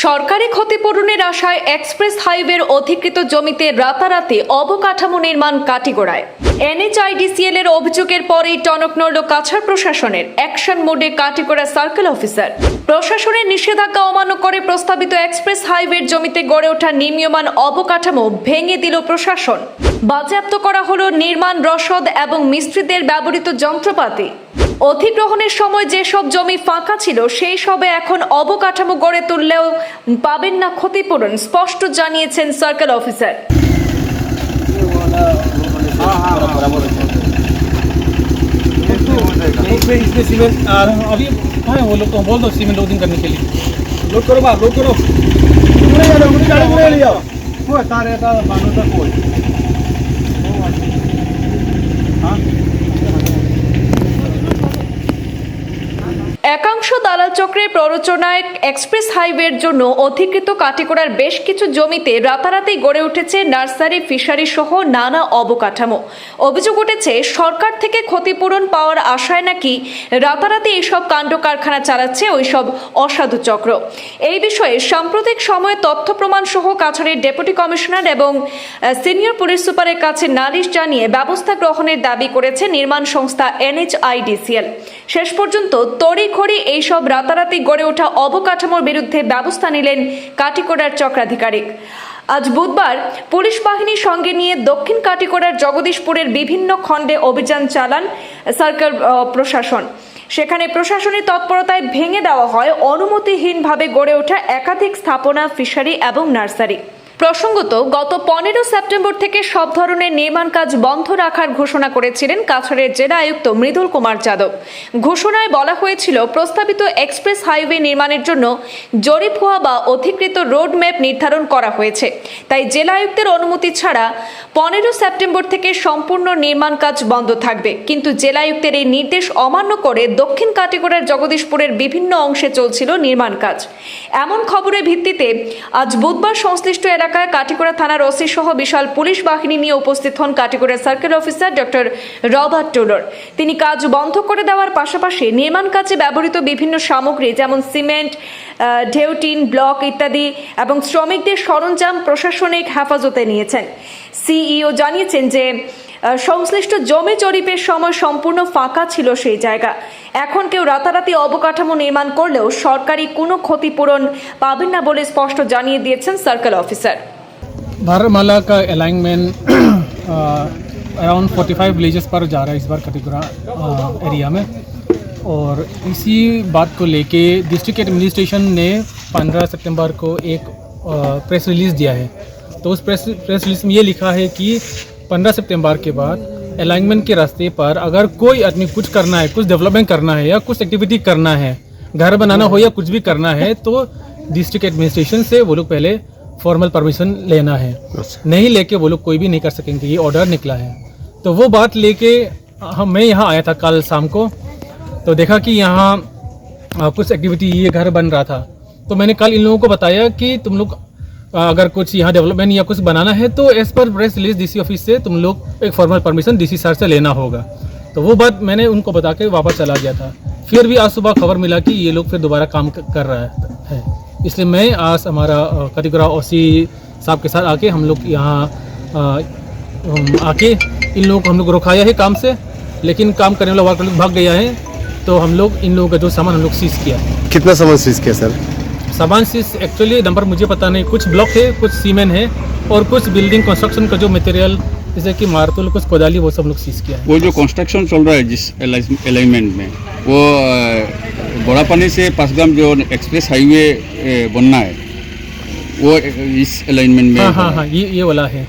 সরকারি ক্ষতিপূরণের আশায় এক্সপ্রেস হাইওয়ের অধিকৃত জমিতে রাতারাতি অবকাঠামো নির্মাণ কাটিগড়ায়। এনএচআইডিসিএল এর অভিযোগের পরেই টনক নড়ল কাছাড় প্রশাসনের। অ্যাকশন মোডে কাটিগড়া সার্কেল অফিসার। প্রশাসনের নিষেধাজ্ঞা অমান্য করে প্রস্তাবিত এক্সপ্রেস হাইওয়ের জমিতে গড়ে ওঠা নির্মীয়মান অবকাঠামো ভেঙে দিল প্রশাসন। বাজেয়াপ্ত করা হলো নির্মাণ রসদ এবং মিস্ত্রিদের ব্যবহৃত যন্ত্রপাতি। অধিগ্রহণের সময় যেসব জমি ফাঁকা ছিল সেই সবে এখন অবকাঠামো গড়ে তুললেও পাবেন না ক্ষতিপূরণ স্পষ্ট জানিয়েছেন সার্কেল অফিসার इसमें इसमें सीमेंट आ रहा है अभी कहाँ है वो लोग को बोल दो सीमेंट लोडिंग करने के लिए লোড করো বা লোড করো উড়ে যাও উড়ে গাড়ি উড়ে লিও কই তার এটা বানুটা কই হ্যাঁ একাংশ দালাল চক্রের প্ররোচনায় এক্সপ্রেস হাইওয়ের জন্য অধিকৃত কাটিগড়ার বেশ কিছু জমিতে রাতারাতি গড়ে উঠেছে নার্সারি, ফিশারি সহ নানা অবকাঠামো। অভিযোগ উঠেছে, সরকার থেকে ক্ষতিপূরণ পাওয়ার আশায় নাকি রাতারাতি এইসব কাণ্ড কারখানা চালাচ্ছে ওইসব অসাধু চক্র। এই বিষয়ে সাম্প্রতিক সময়ে তথ্য প্রমাণ সহ কাছাড়ের ডেপুটি কমিশনার এবং সিনিয়র পুলিশ সুপারের কাছে নালিশ জানিয়ে ব্যবস্থা গ্রহণের দাবি করেছে নির্মাণ সংস্থা এনএচআইডিসিএল শেষ পর্যন্ত তড়িঘড়ি এইসব রাতারাতি গড়ে ওঠা অবকাঠামোর বিরুদ্ধে ব্যবস্থা নিলেন কাটিকোড়ার চক্রাধিকারিক। আজ বুধবার পুলিশ বাহিনীর সঙ্গে নিয়ে দক্ষিণ কাটিকোড়ার জগদীশপুরের বিভিন্ন খণ্ডে অভিযান চালান সার্কেল প্রশাসন। সেখানে প্রশাসনের তৎপরতায় ভেঙে দেওয়া হয় অনুমতিহীনভাবে গড়ে ওঠা একাধিক স্থাপনা, ফিশারি এবং নার্সারি। প্রসঙ্গত, গত পনেরো সেপ্টেম্বর থেকে সব ধরনের নির্মাণ কাজ বন্ধ রাখার ঘোষণা করেছিলেন কাছাড়ের জেলা আয়ুক্ত মৃদুল কুমার যাদব। ঘোষণায় বলা হয়েছিল, প্রস্তাবিত এক্সপ্রেস হাইওয়ে নির্মাণের জন্য জরিপ হওয়া বা অধিকৃত রোড ম্যাপ নির্ধারণ করা হয়েছে। তাই জেলা আয়ুক্তের অনুমতি ছাড়া পনেরো সেপ্টেম্বর থেকে সম্পূর্ণ নির্মাণ কাজ বন্ধ থাকবে। কিন্তু জেলায়ুক্তের এই নির্দেশ অমান্য করে দক্ষিণ কাটিগড়ার জগদীশপুরের বিভিন্ন অংশে চলছিল নির্মাণ কাজ। এমন খবরের ভিত্তিতে আজ বুধবার সংশ্লিষ্ট এলাকায় কাটিগড়া থানার ওসি সহ বিশাল পুলিশ বাহিনী নিয়ে উপস্থিত হন Katigorah circle officer doctor Robert টুলর। তিনি কাজ বন্ধ করে দেওয়ার পাশাপাশি নির্মাণ কাজে ব্যবহৃত বিভিন্ন সামগ্রী যেমন সিমেন্ট ঢেউটিন ব্লক ইত্যাদি এবং শ্রমিকদের সরঞ্জাম প্রশাসনিক হেফাজতে নিয়েছেন। সিইও জানিয়েছেন যে আহ, সংশ্লিষ্ট জমি জরিপের সময় সম্পূর্ণ ফাঁকা ছিল সেই জায়গা এখন কেউ রাতারাতি অবকাঠামো নির্মাণ করলেও সরকারি কোনো ক্ষতিপূরণ পাবেন না বলে স্পষ্ট জানিয়ে দিয়েছেন সার্কেল অফিসার भारतमाला का अलाइनमेंट अराउंड 45 विलेजेस पर जा रहा है इस बार कटिगुरा एरिया में और इसी बात को लेके डिस्ट्रिक्ट एडमिनिस्ट्रेशन ने 15 सितंबर को एक प्रेस रिलीज़ दिया है तो उस प्रेस प्रेस रिलीज़ में ये लिखा है कि 15 सितंबर के बाद अलाइनमेंट के रास्ते पर अगर कोई आदमी कुछ करना है कुछ डेवलपमेंट करना है या कुछ एक्टिविटी करना है घर बनाना हो या कुछ भी करना है तो डिस्ट्रिक्ट एडमिनिस्ट्रेशन से वो लोग पहले फॉर्मल परमिशन लेना है। नहीं लेके वो लोग कोई भी नहीं कर सकेंगे ये ऑर्डर निकला है। तो वो बात लेके हम मैं यहाँ आया था कल शाम को तो देखा कि यहाँ कुछ एक्टिविटी ये घर बन रहा था। तो मैंने कल इन लोगों को बताया कि तुम लोग अगर कुछ यहाँ डेवलपमेंट या कुछ बनाना है तो as per press release DC office से तुम लोग एक फॉर्मल परमिशन डीसी सर से लेना होगा। तो वो बात मैंने उनको बता के वापस चला गया था। फिर भी आज सुबह खबर मिला कि ये लोग फिर दोबारा काम कर रहा है। इसलिए मैं आज हमारा कतिगुरा ओसी साहब के साथ आके हम लोग यहाँ आके इन लोगों को हम लोग रोकाया है काम से, लेकिन काम करने वाला वर्कर लोग भाग गया है तो हम लोग इन लोगों का जो सामान हम लोग सीज किया। कितना सामान सीज किया सर सामान सीज एक्चुअली नंबर मुझे पता नहीं कुछ ब्लॉक है कुछ सीमेंट है और कुछ बिल्डिंग कंस्ट्रक्शन का जो मटेरियल जैसे कि मारतुल कुछ कोदाली वो सब लोग सीज किया है। वो जो कंस्ट्रक्शन चल रहा है जिस अलाइनमेंट में वो बड़ा पानी से पासगाम जो एक्सप्रेस हाईवे बनना है वो इस अलाइनमेंट में हाँ। हाँ हाँ ये ये वाला है।